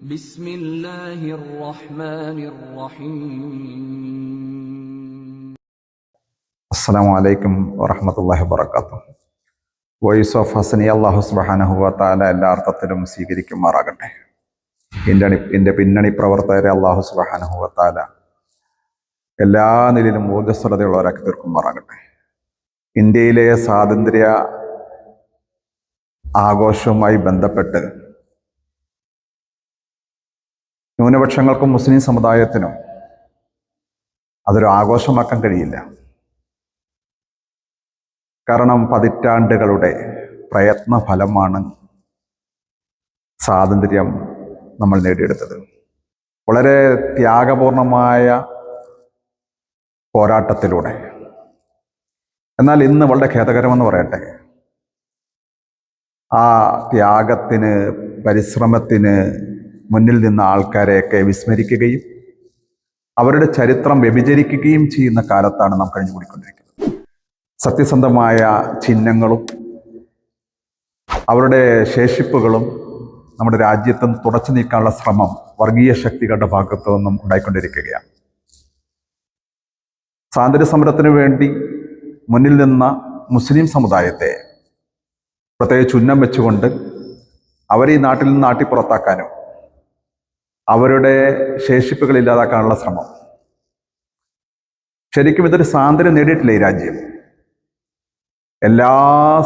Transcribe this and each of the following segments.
بسم الله الرحمن الرحيم അസ്സാം വലൈക്കും വറഹമത്തല്ലാഹി വാബർക്കാത്തു വോയിസ് ഓഫ് ഹസനി അള്ളാഹു സുബാനഹുവ താല എല്ലാ അർത്ഥത്തിലും സ്വീകരിക്കുമാറാകട്ടെ എൻ്റെ അണി എൻ്റെ പിന്നണി പ്രവർത്തകരെ അള്ളാഹു സുബാനഹുവ താല എല്ലാ നിലയിലും ഊർജസ്വലതയുള്ളവരാക്കി തീർക്കുമാറാകട്ടെ ഇന്ത്യയിലെ സ്വാതന്ത്ര്യ ആഘോഷവുമായി ബന്ധപ്പെട്ട് ന്യൂനപക്ഷങ്ങൾക്കും മുസ്ലിം സമുദായത്തിനും അതൊരു ആഘോഷമാക്കാൻ കഴിയില്ല. കാരണം പതിറ്റാണ്ടുകളുടെ പ്രയത്ന ഫലമാണ് സ്വാതന്ത്ര്യം നമ്മൾ നേടിയെടുത്തത്. വളരെ ത്യാഗപൂർണമായ പോരാട്ടത്തിലൂടെ. എന്നാൽ ഇന്ന് വളരെ ഖേദകരമെന്ന് പറയട്ടെ. ആ ത്യാഗത്തിന് പരിശ്രമത്തിന് മുന്നിൽ നിന്ന ആൾക്കാരെയൊക്കെ വിസ്മരിക്കുകയും അവരുടെ ചരിത്രം വ്യഭിചരിക്കുകയും ചെയ്യുന്ന കാലത്താണ് നാം കഴിഞ്ഞുകൂടിക്കൊണ്ടിരിക്കുന്നത്. സത്യസന്ധമായ ചിഹ്നങ്ങളും അവരുടെ ശേഷിപ്പുകളും നമ്മുടെ രാജ്യത്തും തുടച്ചു നീക്കാനുള്ള ശ്രമം വർഗീയ ശക്തികളുടെ ഭാഗത്തു നിന്നും ഉണ്ടായിക്കൊണ്ടിരിക്കുകയാണ്. സ്വാതന്ത്ര്യ സമരത്തിന് വേണ്ടി മുന്നിൽ നിന്ന മുസ്ലിം സമുദായത്തെ പ്രത്യേകിച്ച് ഉന്നം വെച്ചുകൊണ്ട് അവരെ ഈ നാട്ടിൽ നിന്ന് നാട്ടി പുറത്താക്കാനും അവരുടെ ശേഷിപ്പുകൾ ഇല്ലാതാക്കാനുള്ള ശ്രമം. ശരിക്കും ഇതൊരു സ്വാതന്ത്ര്യം നേടിയിട്ടില്ല ഈ രാജ്യം? എല്ലാ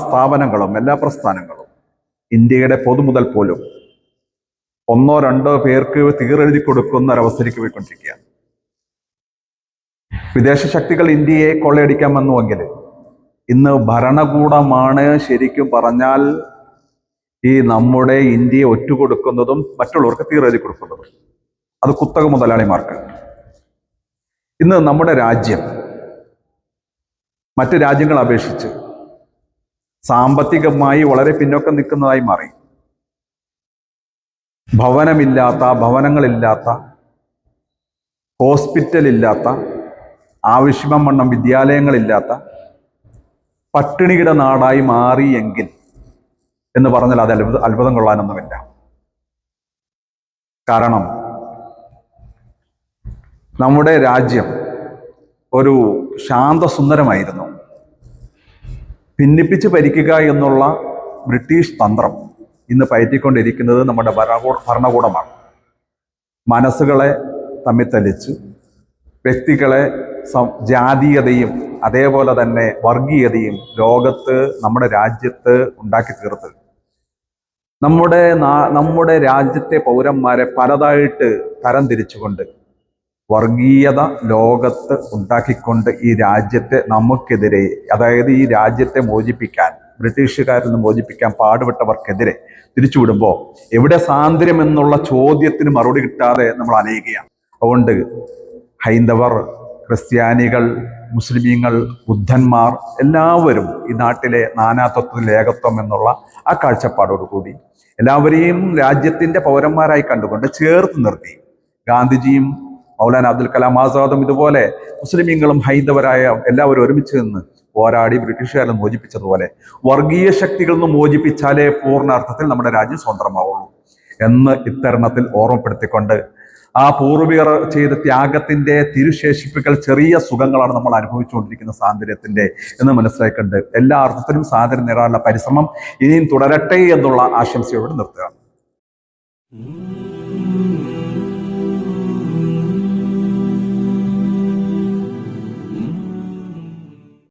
സ്ഥാപനങ്ങളും എല്ലാ പ്രസ്ഥാനങ്ങളും ഇന്ത്യയുടെ പൊതുമുതൽ പോലും ഒന്നോ രണ്ടോ പേർക്ക് തീരെഴുതി കൊടുക്കുന്ന ഒരവസ്ഥയിലേക്ക് പോയിക്കൊണ്ടിരിക്കുകയാണ്. വിദേശ ശക്തികൾ ഇന്ത്യയെ കൊള്ളയടിക്കാൻ വന്നുവെങ്കിൽ ഇന്ന് ഭരണകൂടമാണ് ശരിക്കും പറഞ്ഞാൽ ഈ നമ്മുടെ ഇന്ത്യയെ ഒറ്റുകൊടുക്കുന്നതും മറ്റുള്ളവർക്ക് തീരെഴുതി കൊടുക്കുന്നതും. അത് കുത്തക മുതലാളിമാർക്ക്. ഇന്ന് നമ്മുടെ രാജ്യം മറ്റ് രാജ്യങ്ങളെ അപേക്ഷിച്ച് സാമ്പത്തികമായി വളരെ പിന്നോക്കം നിൽക്കുന്നതായി മാറി. ഭവനമില്ലാത്ത ഭവനങ്ങളില്ലാത്ത ഹോസ്പിറ്റൽ ഇല്ലാത്ത ആവശ്യം വണ്ണം വിദ്യാലയങ്ങളില്ലാത്ത പട്ടിണിയുടെ നാടായി മാറിയെങ്കിൽ എന്ന് പറഞ്ഞാൽ അത് അത്ഭുത അത്ഭുതം കൊള്ളാനൊന്നുമില്ല. കാരണം നമ്മുടെ രാജ്യം ഒരു ശാന്തസുന്ദരമായിരുന്നു. ഭിന്നിപ്പിച്ച് ഭരിക്കുക എന്നുള്ള ബ്രിട്ടീഷ് തന്ത്രം ഇന്ന് പയറ്റിക്കൊണ്ടിരിക്കുന്നത് നമ്മുടെ ഭരണകൂട ഭരണകൂടമാണ്. മനസ്സുകളെ തമ്മിൽ തല്ലിച്ച് വ്യക്തികളെ ജാതീയതയും അതേപോലെ തന്നെ വർഗീയതയും ലോകത്ത് നമ്മുടെ രാജ്യത്ത് ഉണ്ടാക്കി തീർത്ത് നമ്മുടെ നമ്മുടെ രാജ്യത്തെ പൗരന്മാരെ പലതായിട്ട് തരം തിരിച്ചുകൊണ്ട് വർഗീയത ലോകത്ത് ഉണ്ടാക്കിക്കൊണ്ട് ഈ രാജ്യത്തെ നമുക്കെതിരെ അതായത് ഈ രാജ്യത്തെ മോചിപ്പിക്കാൻ ബ്രിട്ടീഷുകാരിൽ നിന്ന് മോചിപ്പിക്കാൻ പാടുപെട്ടവർക്കെതിരെ തിരിച്ചുവിടുമ്പോൾ എവിടെ സ്വാതന്ത്ര്യം എന്നുള്ള ചോദ്യത്തിന് മറുപടി കിട്ടാതെ നമ്മൾ അലയുകയാണ് അതുകൊണ്ട് ഹൈന്ദവർ ക്രിസ്ത്യാനികൾ മുസ്ലിമീങ്ങൾ ബുദ്ധന്മാർ എല്ലാവരും ഈ നാട്ടിലെ നാനാത്വത്തിൽ ഏകത്വം എന്നുള്ള ആ കാഴ്ചപ്പാടോടുകൂടി എല്ലാവരെയും രാജ്യത്തിന്റെ പൗരന്മാരായി കണ്ടുകൊണ്ട് ചേർത്ത് നിർത്തി. ഗാന്ധിജിയും മൗലാന അബ്ദുൽ കലാം ആസാദും ഇതുപോലെ മുസ്ലിമീങ്ങളും ഹൈന്ദവരായ എല്ലാവരും ഒരുമിച്ച് നിന്ന് പോരാടി ബ്രിട്ടീഷുകാരെ മോചിപ്പിച്ചതുപോലെ വർഗീയ ശക്തികളിൽ നിന്ന് മോചിപ്പിച്ചാലേ പൂർണാർത്ഥത്തിൽ നമ്മുടെ രാജ്യം സ്വതന്ത്രമാവുള്ളൂ എന്ന് ഇത്തരണത്തിൽ ഓർമ്മപ്പെടുത്തിക്കൊണ്ട് ആ പൂർവികർ ചെയ്ത ത്യാഗത്തിന്റെ തിരുശേഷിപ്പുകൾ ചെറിയ സുഖങ്ങളാണ് നമ്മൾ അനുഭവിച്ചുകൊണ്ടിരിക്കുന്ന സ്വാതന്ത്ര്യത്തിന്റെ എന്ന് മനസ്സിലാക്കേണ്ടത് എല്ലാ അർത്ഥത്തിലും സ്വാതന്ത്ര്യം നേടാനുള്ള പരിശ്രമം ഇനിയും തുടരട്ടെ എന്നുള്ള ആശംസയോട് നിർത്തുകയാണ്